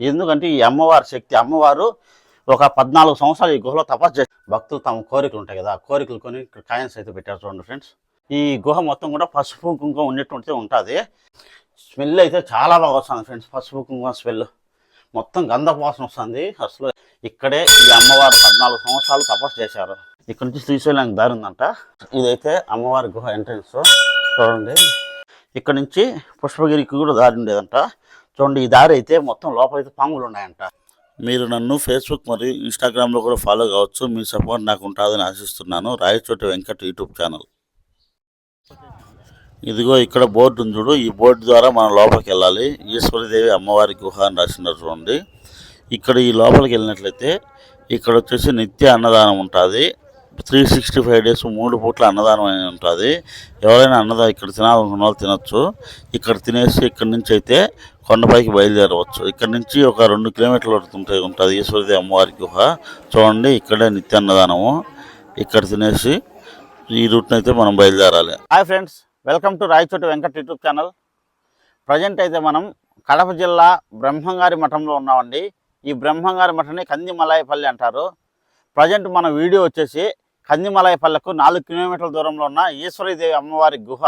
ఎందుకంటే ఈ అమ్మవారి శక్తి అమ్మవారు ఒక పద్నాలుగు సంవత్సరాలు ఈ గుహలో తపస్సు చేసి భక్తులు తమ కోరికలు ఉంటాయి కదా ఆ కోరికలు కొని కాయన్స్ కాయిన్స్ అయితే పెట్టారు చూడండి ఫ్రెండ్స్. ఈ గుహ మొత్తం కూడా పసుపు కుంకుమ ఉన్నట్టు ఉంటుంది. స్మెల్ అయితే చాలా బాగా వస్తుంది ఫ్రెండ్స్ పసుపు కుంకుమ స్మెల్. మొత్తం గంధపు వాసన వస్తుంది. అసలు ఇక్కడే ఈ అమ్మవారు పద్నాలుగు సంవత్సరాలు తపస్సు చేశారు. ఇక్కడ నుంచి శ్రీశైలానికి దారి ఉందంట ఇదైతే అమ్మవారి గుహ ఎంట్రన్స్. చూడండి. ఇక్కడ నుంచి పుష్పగిరికి కూడా దారి ఉండేదంట. చూడండి ఈ దారి అయితే మొత్తం లోపలైతే పాములు ఉన్నాయంట. మీరు నన్ను ఫేస్బుక్ మరియు ఇన్స్టాగ్రామ్లో కూడా ఫాలో కావచ్చు. మీ సపోర్ట్ నాకు ఉంటుందని ఆశిస్తున్నాను. రాయచోటి వెంకట్ యూట్యూబ్ ఛానల్ ఇదిగో ఇక్కడ బోర్డు ఉంది చూడు. ఈ బోర్డు ద్వారా మనం లోపలికి వెళ్ళాలి. ఈశ్వరీదేవి అమ్మవారి గుహ అని రాసినారు చూడండి. ఇక్కడ ఈ లోపలికి వెళ్ళినట్లయితే ఇక్కడ వచ్చేసి నిత్య అన్నదానం ఉంటుంది. త్రీ సిక్స్టీ ఫైవ్ డేస్ మూడు పూట్ల అన్నదానం అని ఉంటుంది. ఎవరైనా అన్నదానం ఇక్కడ తినాలనుకున్న వాళ్ళు తినొచ్చు. ఇక్కడ తినేసి ఇక్కడ నుంచి అయితే కొండపైకి బయలుదేరవచ్చు. ఇక్కడ నుంచి ఒక రెండు కిలోమీటర్ల వరకు ఉంటుంది. ఉంటుంది అమ్మవారి గుహ. చూడండి ఇక్కడే నిత్య అన్నదానము. ఇక్కడ తినేసి ఈ రూట్ని అయితే మనం బయలుదేరాలి. Hi friends welcome to Rayachoti Venkat YouTube channel. Present అయితే మనం కడప జిల్లా బ్రహ్మంగారి మఠంలో ఉన్నామండి. ఈ బ్రహ్మంగారి మఠాన్ని కందిమలాయపల్లి అంటారు. ప్రజెంట్ మన వీడియో వచ్చేసి కందిమలాయపల్లెకు నాలుగు కిలోమీటర్ల దూరంలో ఉన్న ఈశ్వరీదేవి అమ్మవారి గుహ.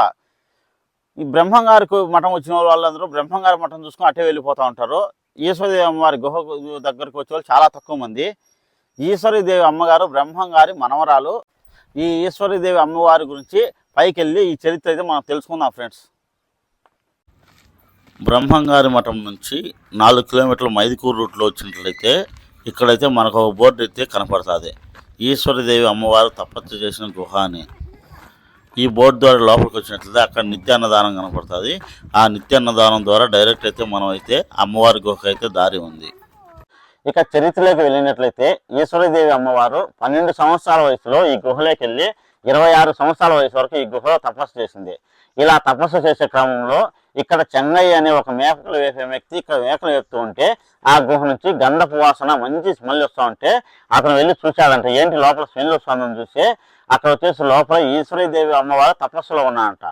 ఈ బ్రహ్మంగారి మఠం వచ్చిన వాళ్ళందరూ బ్రహ్మంగారి మఠం చూసుకుని అటే వెళ్ళిపోతూ ఉంటారు. ఈశ్వరీదేవి అమ్మవారి గుహ దగ్గరకు వచ్చే వాళ్ళు చాలా తక్కువ మంది. ఈశ్వరీదేవి అమ్మగారు బ్రహ్మంగారి మనవరాలు. ఈ ఈశ్వరీదేవి అమ్మవారి గురించి పైకి వెళ్ళి ఈ చరిత్ర అయితే మనం తెలుసుకుందాం ఫ్రెండ్స్. బ్రహ్మంగారి మఠం నుంచి నాలుగు కిలోమీటర్ల మైదుకూరు రూట్లో వచ్చినట్లయితే ఇక్కడైతే మనకు ఒక బోర్డు అయితే కనపడుతుంది. ఈశ్వరదేవి అమ్మవారు తపస్సు చేసిన గుహ అని ఈ బోర్డు ద్వారా లోపలికి వచ్చినట్లయితే అక్కడ నిత్య అన్నదానం కనపడుతుంది. ఆ నిత్యాన్నదానం ద్వారా డైరెక్ట్ అయితే మనం అయితే అమ్మవారి గుహ అయితే దారి ఉంది. ఇక చరిత్రలోకి వెళ్ళినట్లయితే ఈశ్వరదేవి అమ్మవారు పన్నెండు సంవత్సరాల వయసులో ఈ గుహలోకి వెళ్ళి ఇరవై ఆరు సంవత్సరాల వయసు వరకు ఈ గుహలో తపస్సు చేసింది. ఇలా తపస్సు చేసే క్రమంలో ఇక్కడ చెన్నై అనే ఒక మేకలు వేసే వ్యక్తి ఇక్కడ మేకలు వేస్తూ ఉంటే ఆ గుహ నుంచి గంధపు వాసన మంచి స్మెల్ వస్తూ ఉంటే అతను వెళ్ళి చూశాడంట. ఏంటి లోపల స్మెల్ వస్తుందని చూసి అక్కడ వచ్చేసి లోపల ఈశ్వరీదేవి అమ్మవారు తపస్సులో ఉన్నాడంట.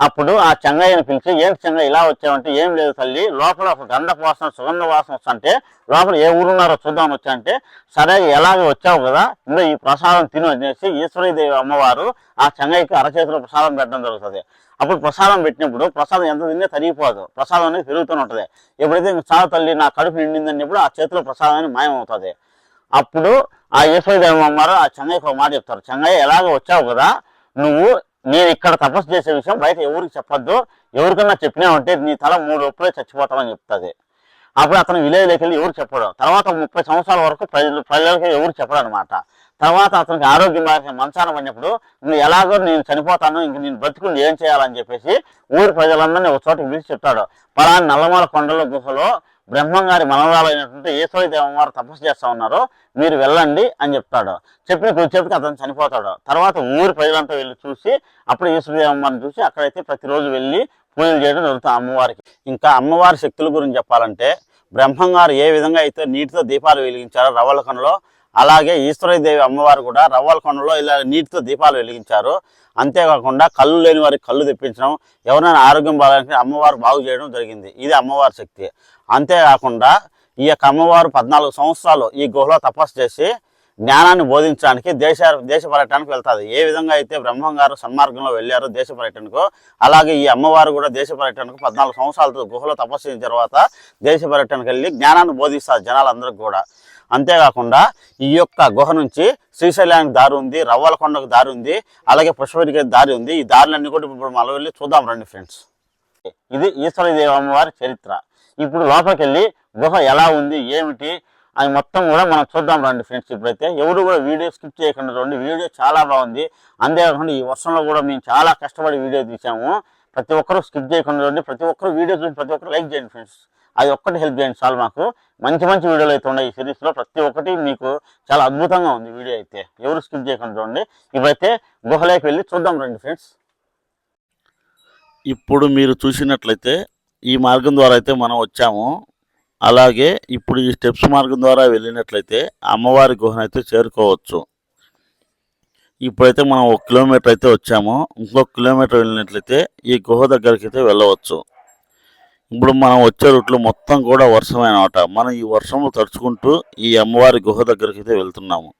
అప్పుడు ఆ చెంగయ్యని పిలిచి ఏంటి చెంగయ్య ఇలా వచ్చావంటే ఏం లేదు తల్లి లోపల ఒక గంధపు వాసన సుగంధ వాసన వస్తుంటే లోపల ఏ ఊరున్నారో చూద్దామని వచ్చాయంటే సరే ఎలాగ వచ్చావు కదా ఇంకా ఈ ప్రసాదం తిను అనేసి ఈశ్వరీదేవి అమ్మవారు ఆ చెంగయ్యకి అరచేతిలో ప్రసాదం పెట్టడం జరుగుతుంది. అప్పుడు ప్రసాదం పెట్టినప్పుడు ప్రసాదం ఎంత తిన్నా తరిగిపోదు. ప్రసాదం అనేది పెరుగుతూనే ఉంటుంది. ఎప్పుడైతే చాలా తల్లి నా కడుపు నిండిందన్నప్పుడు ఆ చేతిలో ప్రసాదం అనేది మాయమవుతుంది. అప్పుడు ఆ ఈశ్వరదేవి అమ్మవారు ఆ చెంగయ్యకి ఒక మాట చెప్తారు. చెంగయ్య ఎలాగ వచ్చావు కదా నువ్వు నేను ఇక్కడ తపస్సు చేసే విషయం బయట ఎవరికి చెప్పొద్దు. ఎవరికన్నా చెప్పినామంటే నీ తల మూడు ఒప్పులే చచ్చిపోతామని చెప్తుంది. అప్పుడు అతను విలేజ్లోకి వెళ్ళి ఎవరు చెప్పడం. తర్వాత ముప్పై సంవత్సరాల వరకు ప్రజలు ప్రజలకి ఎవరు చెప్పడనమాట. తర్వాత అతనికి ఆరోగ్యం బాగా మంచాన పడినప్పుడు నువ్వు ఎలాగో నేను చనిపోతాను ఇంక నేను బతుకుని ఏం చేయాలని చెప్పేసి ఊరి ప్రజలందరినీ ఒక చోట పిలిచి చెప్తాడు. పలాని నల్లమల కొండల గుహలో బ్రహ్మంగారి మనవరాలైనటువంటి ఈశ్వరి వారు తపస్సు చేస్తా ఉన్నారు. మీరు వెళ్ళండి అని చెప్తాడు. చెప్పిన కొద్దిసేపుకి అతను చనిపోతాడు. తర్వాత ఊరి ప్రజలంతా వెళ్ళి చూసి అప్పుడు ఈశ్వరి దేవమ్మని చూసి అక్కడైతే ప్రతిరోజు వెళ్ళి పూజలు చేయడం జరుగుతుంది అమ్మవారికి. ఇంకా అమ్మవారి శక్తుల గురించి చెప్పాలంటే బ్రహ్మంగారు ఏ విధంగా అయితే నీటితో దీపాలు వెలిగించారో రవ్వలకొండలో అలాగే ఈశ్వరీదేవి అమ్మవారు కూడా రవ్వలకొండలో ఇలా నీటితో దీపాలు వెలిగించారు. అంతేకాకుండా కళ్ళు లేని వారికి కళ్ళు తెప్పించడం ఎవరైనా ఆరోగ్యం బాగాలంటే అమ్మవారు బాగు చేయడం జరిగింది. ఇది అమ్మవారి శక్తి. అంతేకాకుండా ఈ యొక్క అమ్మవారు పద్నాలుగు సంవత్సరాలు ఈ గుహలో తపస్సు చేసి జ్ఞానాన్ని బోధించడానికి దేశ దేశ పర్యటనకు వెళ్తాది. ఏ విధంగా అయితే బ్రహ్మం గారు సన్మార్గంలో వెళ్ళారో దేశ పర్యటనకు అలాగే ఈ అమ్మవారు కూడా దేశ పర్యటనకు పద్నాలుగు సంవత్సరాలతో గుహలో తపస్సు తర్వాత దేశ పర్యటనకు వెళ్ళి జ్ఞానాన్ని బోధిస్తారు జనాలందరికీ కూడా. అంతేకాకుండా ఈ యొక్క గుహ నుంచి శ్రీశైలానికి దారి ఉంది రవ్వలకొండకు దారి ఉంది అలాగే పుష్పగిరికి దారి ఉంది. ఈ దారులన్నీ కూడా ఇప్పుడు మనం వెళ్ళి చూద్దాం రండి ఫ్రెండ్స్. ఇది ఈశ్వరదేవి అమ్మవారి చరిత్ర. ఇప్పుడు లోపలికి వెళ్ళి గుహ ఎలా ఉంది ఏమిటి అది మొత్తం కూడా మనం చూద్దాం రండి ఫ్రెండ్స్ ఇప్పుడైతే. ఎవరు కూడా వీడియో స్కిప్ చేయకుండా రండి వీడియో చాలా బాగుంది. అంతేకాకుండా ఈ వర్షంలో కూడా మేము చాలా కష్టపడి వీడియో తీసాము ప్రతి ఒక్కరూ స్కిప్ చేయకుండా రండి ప్రతి ఒక్కరు వీడియో చూసి ప్రతి ఒక్కరు లైక్ చేయండి ఫ్రెండ్స్. అది ఒక్కటి హెల్ప్ చేయండి చాలు మాకు. మంచి మంచి వీడియోలు అయితే ఉన్నాయి ఈ సిరీస్లో. ప్రతి ఒక్కటి మీకు చాలా అద్భుతంగా ఉంది వీడియో అయితే. ఎవరు స్కిప్ చేయకుండా చూడండి. ఇప్పుడైతే గుహలోకి వెళ్ళి చూద్దాం రండి ఫ్రెండ్స్. ఇప్పుడు మీరు చూసినట్లయితే ఈ మార్గం ద్వారా అయితే మనం వచ్చాము. అలాగే ఇప్పుడు ఈ స్టెప్స్ మార్గం ద్వారా వెళ్ళినట్లయితే అమ్మవారి గుహనైతే చేరుకోవచ్చు. ఇప్పుడైతే మనం ఒక కిలోమీటర్ అయితే వచ్చాము. ఇంకొక కిలోమీటర్ వెళ్ళినట్లయితే ఈ గుహ దగ్గరికి అయితే వెళ్ళవచ్చు. ఇప్పుడు మనం వచ్చే రూట్లో మొత్తం కూడా వర్షమే అనమాట మనం ఈ వర్షంలో తడుచుకుంటూ ఈ అమ్మవారి గుహ దగ్గరికి అయితే వెళ్తున్నాము.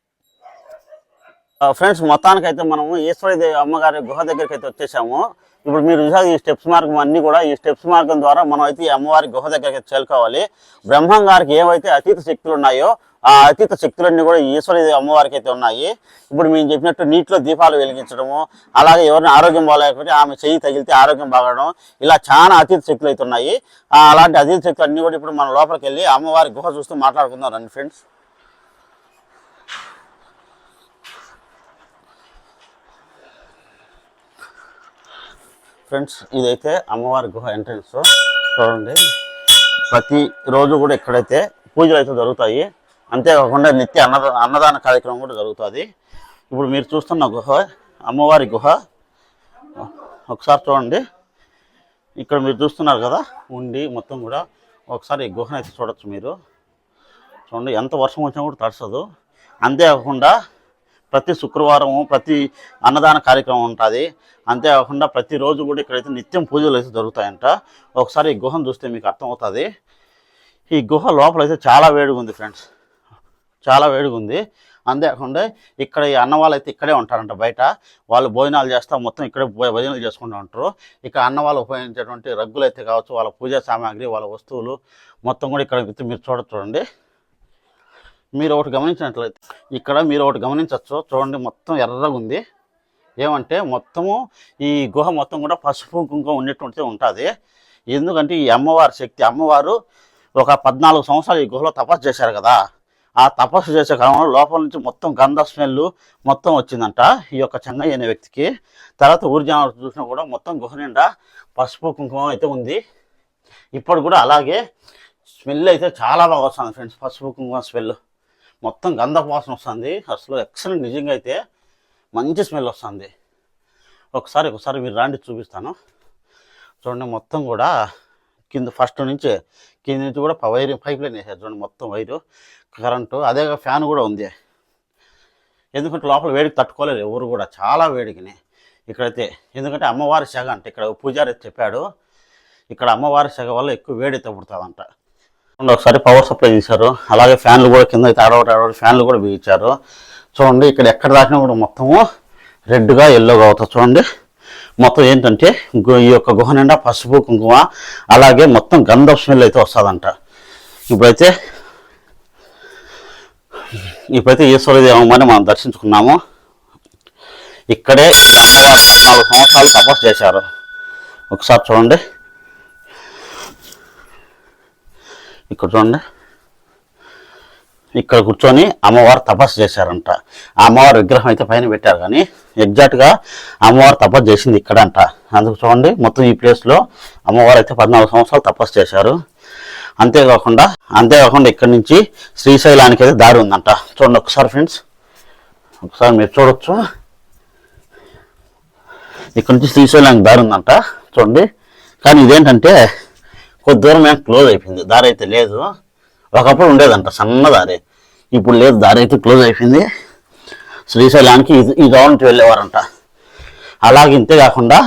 ఫ్రెండ్స్ మొత్తానికి అయితే మనము ఈశ్వరి అమ్మగారి గుహ దగ్గరికి అయితే వచ్చేసాము. ఇప్పుడు మీరు చూసారు ఈ స్టెప్స్ మార్గం అన్నీ కూడా ఈ స్టెప్స్ మార్గం ద్వారా మనం అయితే ఈ అమ్మవారి గుహ దగ్గరికి అయితే చేరుకోవాలి. బ్రహ్మం గారికి ఏవైతే అతీత శక్తులు ఉన్నాయో ఆ అతీత శక్తులన్నీ కూడా ఈశ్వరి అమ్మవారికి అయితే ఉన్నాయి. ఇప్పుడు మేము చెప్పినట్టు నీటిలో దీపాలు వెలిగించడము అలాగే ఎవరిని ఆరోగ్యం బాగాలేకపోతే ఆమె చెయ్యి తగిలితే ఆరోగ్యం బాగడం ఇలా చాలా అతీత శక్తులు అయితే ఉన్నాయి. అలాంటి అతీత శక్తులు అన్నీ కూడా ఇప్పుడు మనం లోపలికి వెళ్ళి అమ్మవారి గుహ చూస్తూ మాట్లాడుకుందాం రండి ఫ్రెండ్స్. ఫ్రెండ్స్ ఇదైతే అమ్మవారి గుహ ఎంట్రన్స్ చూడండి. ప్రతి రోజు కూడా ఇక్కడైతే పూజలు అయితే జరుగుతాయి. అంతేకాకుండా నిత్య అన్నద అన్నదాన కార్యక్రమం కూడా జరుగుతుంది. ఇప్పుడు మీరు చూస్తున్న గుహ అమ్మవారి గుహ. ఒకసారి చూడండి. ఇక్కడ మీరు చూస్తున్నారు కదా ఉండి మొత్తం కూడా ఒకసారి ఈ గుహను అయితే చూడొచ్చు మీరు. చూడండి ఎంత వర్షం వచ్చినా కూడా తడసదు అంతేకాకుండా ప్రతి శుక్రవారము ప్రతి అన్నదాన కార్యక్రమం ఉంటుంది. అంతేకాకుండా ప్రతిరోజు కూడా ఇక్కడైతే నిత్యం పూజలు అయితే జరుగుతాయంట. ఒకసారి ఈ గుహను చూస్తే మీకు అర్థమవుతుంది. ఈ గుహ లోపలైతే చాలా వేడిగా ఉంది ఫ్రెండ్స్. చాలా వేడిగా ఉంది. అంతేకాకుండా ఇక్కడ ఈ అన్న వాళ్ళు అయితే ఇక్కడే ఉంటారంట బయట. వాళ్ళు భోజనాలు చేస్తా మొత్తం ఇక్కడే భో- భోజనాలు చేసుకుంటూ ఉంటారు. ఇక్కడ అన్న వాళ్ళు ఉపయోగించేటువంటి రగ్గులు అయితే కావచ్చు వాళ్ళ పూజా సామాగ్రి వాళ్ళ వస్తువులు మొత్తం కూడా ఇక్కడ మీరు చూడ చూడండి. మీరు ఒకటి గమనించినట్లయితే ఇక్కడ మీరు ఒకటి గమనించవచ్చు చూడండి మొత్తం ఎర్రగా ఉంది. ఏమంటే మొత్తము ఈ గుహ మొత్తం కూడా పసుపు కుంకుమ ఉన్నటువంటి ఉంటుంది. ఎందుకంటే ఈ అమ్మవారి శక్తి అమ్మవారు ఒక పద్నాలుగు సంవత్సరాలు ఈ గుహలో తపస్సు చేశారు కదా. ఆ తపస్సు చేసే క్రమంలో లోపల నుంచి మొత్తం గంధ స్మెల్ మొత్తం వచ్చిందంట ఈ యొక్క చెంగయ్య అనే వ్యక్తికి. తర్వాత ఊరి జనాలు చూసినా కూడా మొత్తం గుహ నిండా పసుపు కుంకుమ అయితే ఉంది. ఇప్పుడు కూడా అలాగే స్మెల్ అయితే చాలా బాగా వస్తుంది ఫ్రెండ్స్ పసుపు కుంకుమ స్మెల్. మొత్తం గంధపు వాసన వస్తుంది. అసలు ఎక్సలెంట్ నిజంగా అయితే మంచి స్మెల్ వస్తుంది. ఒకసారి ఒకసారి మీరు రాండి చూపిస్తాను. చూడండి మొత్తం కూడా కింద ఫస్ట్ నుంచి కింద నుంచి కూడా ప- వైర్ పైప్ లైన్ వేసారు. చూడండి మొత్తం వైరు కరెంటు అదే ఫ్యాన్ కూడా ఉంది. ఎందుకంటే లోపల వేడికి తట్టుకోలేదు ఎవరు కూడా చాలా వేడికిని. ఇక్కడైతే ఎందుకంటే అమ్మవారి సెగ అంటే ఇక్కడ పూజారి చెప్పాడు. ఇక్కడ అమ్మవారి సెగ వల్ల ఎక్కువ వేడి అయితే అంట చూడండి ఒకసారి పవర్ సప్లై చేశారు. అలాగే ఫ్యాన్లు కూడా కింద అయితే ఆడవాటి ఆడవాటి ఫ్యాన్లు కూడా బిగించారు. చూడండి ఇక్కడ ఎక్కడ దాటినా కూడా మొత్తము రెడ్గా ఎల్లోగా అవుతుంది. చూడండి మొత్తం ఏంటంటే ఈ యొక్క గుహ నిండా పసుపు కుంకుమ అలాగే మొత్తం గంధం స్మెల్ అయితే వస్తుందంట. ఇప్పుడైతే ఇప్పుడైతే ఈశ్వరదేవమ్మని మనం దర్శించుకున్నాము. ఇక్కడే అమ్మవారు పద్నాలుగు సంవత్సరాలు తపస్సు చేశారు. ఒకసారి చూడండి. ఇక్కడ చూడండి. ఇక్కడ కూర్చొని అమ్మవారు తపస్సు చేశారంట. అమ్మవారి విగ్రహం అయితే పైన పెట్టారు కానీ ఎగ్జాక్ట్గా అమ్మవారు తపస్సు చేసింది ఇక్కడ అంట అందుకు చూడండి మొత్తం ఈ ప్లేస్లో అమ్మవారు అయితే పద్నాలుగు సంవత్సరాలు తపస్సు చేశారు. అంతేకాకుండా అంతేకాకుండా ఇక్కడ నుంచి శ్రీశైలానికి అయితే దారి ఉందంట. చూడండి ఒకసారి ఫ్రెండ్స్ ఒకసారి మీరు చూడొచ్చు. ఇక్కడ నుంచి శ్రీశైలానికి దారి ఉందంట. చూడండి. కానీ ఇదేంటంటే కొద్ది దూరం ఏం క్లోజ్ అయిపోయింది. దారి అయితే లేదు. ఒకప్పుడు ఉండేదంట సన్న దారి. ఇప్పుడు లేదు దారి అయితే క్లోజ్ అయిపోయింది. శ్రీశైలానికి ఇది ఈ గవర్నమెంట్ వెళ్ళేవారంట. అలాగే ఇంతే కాకుండా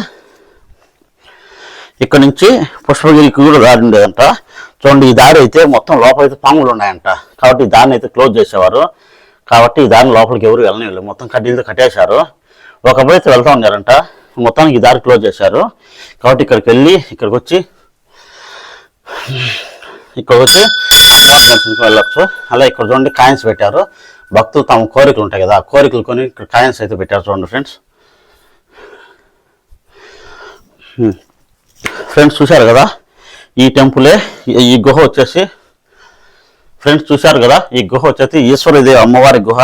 ఇక్కడ నుంచి పుష్పగిరికి కూడా దారి ఉండేదంట. చూడండి ఈ దారి అయితే మొత్తం లోపల అయితే పాములు ఉన్నాయంట. కాబట్టి ఈ దారిని అయితే క్లోజ్ చేసేవారు. కాబట్టి ఈ దారిని లోపలికి ఎవరు వెళ్ళనివ్వలేదు మొత్తం కడ్డీలతో కట్టేశారు. ఒకప్పుడు అయితే వెళ్తా ఉన్నారంట. మొత్తానికి ఈ దారి క్లోజ్ చేశారు. కాబట్టి ఇక్కడికి వెళ్ళి ఇక్కడికి వచ్చి ఇక్కడ వచ్చి అమ్మవారి వెళ్ళొచ్చు. అలా ఇక్కడ చూడండి కాయిన్స్ పెట్టారు. భక్తులు తమ కోరికలు ఉంటాయి కదా ఆ కోరికలు కొని ఇక్కడ కాయిన్స్ అయితే పెట్టారు చూడండి ఫ్రెండ్స్ ఫ్రెండ్స్ చూశారు కదా? ఈ టెంపులే ఈ- గుహ వచ్చేసి ఫ్రెండ్స్ చూశారు కదా? ఈ గుహ వచ్చేసి ఈశ్వరదేవి అమ్మవారి గుహ.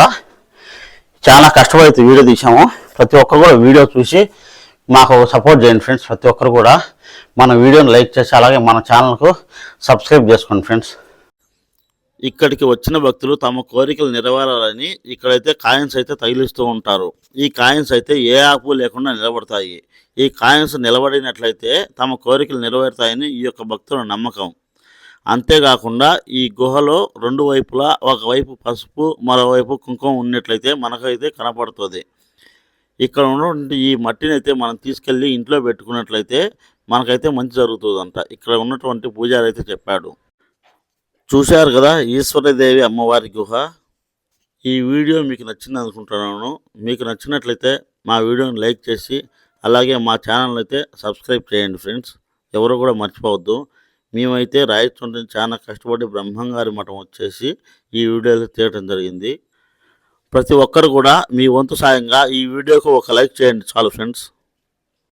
చాలా కష్టపడి అయితే వీడియో తీసాము ప్రతి ఒక్కరు కూడా వీడియో చూసి మాకు సపోర్ట్ చేయండి ఫ్రెండ్స్ ప్రతి ఒక్కరు కూడా మన వీడియోని లైక్ చేసి అలాగే మన ఛానల్కు సబ్స్క్రైబ్ చేసుకోండి ఫ్రెండ్స్ ఇక్కడికి వచ్చిన భక్తులు తమ కోరికలు నెరవేరాలని ఇక్కడైతే కాయిన్స్ అయితే తగిలిస్తూ ఉంటారు. ఈ కాయిన్స్ అయితే ఏ ఆపు లేకుండా నిలబడతాయి. ఈ కాయిన్స్ నిలబడినట్లయితే తమ కోరికలు నెరవేరుతాయని ఈ యొక్క భక్తుల నమ్మకం. అంతేకాకుండా ఈ గుహలో రెండు వైపులా ఒకవైపు పసుపు మరోవైపు కుంకుమ ఉన్నట్లయితే మనకైతే కనపడుతుంది. ఇక్కడ ఉన్నటువంటి ఈ మట్టిని అయితే మనం తీసుకెళ్ళి ఇంట్లో పెట్టుకున్నట్లయితే మనకైతే మంచి జరుగుతుందంట. ఇక్కడ ఉన్నటువంటి పూజారి అయితే చెప్పాడు. చూశారు కదా ఈశ్వరదేవి అమ్మవారి గుహ. ఈ వీడియో మీకు నచ్చింది అనుకుంటున్నాను. మీకు నచ్చినట్లయితే మా వీడియోని లైక్ చేసి అలాగే మా ఛానల్ అయితే సబ్స్క్రైబ్ చేయండి ఫ్రెండ్స్. ఎవరు కూడా మర్చిపోవద్దు. మేమైతే రాయచూడి చాలా కష్టపడి బ్రహ్మంగారి మఠం వచ్చేసి ఈ వీడియోలో తీయటం జరిగింది. ప్రతి ఒక్కరు కూడా మీ వంతు సాయంగా ఈ వీడియోకు ఒక లైక్ చేయండి చాలు ఫ్రెండ్స్.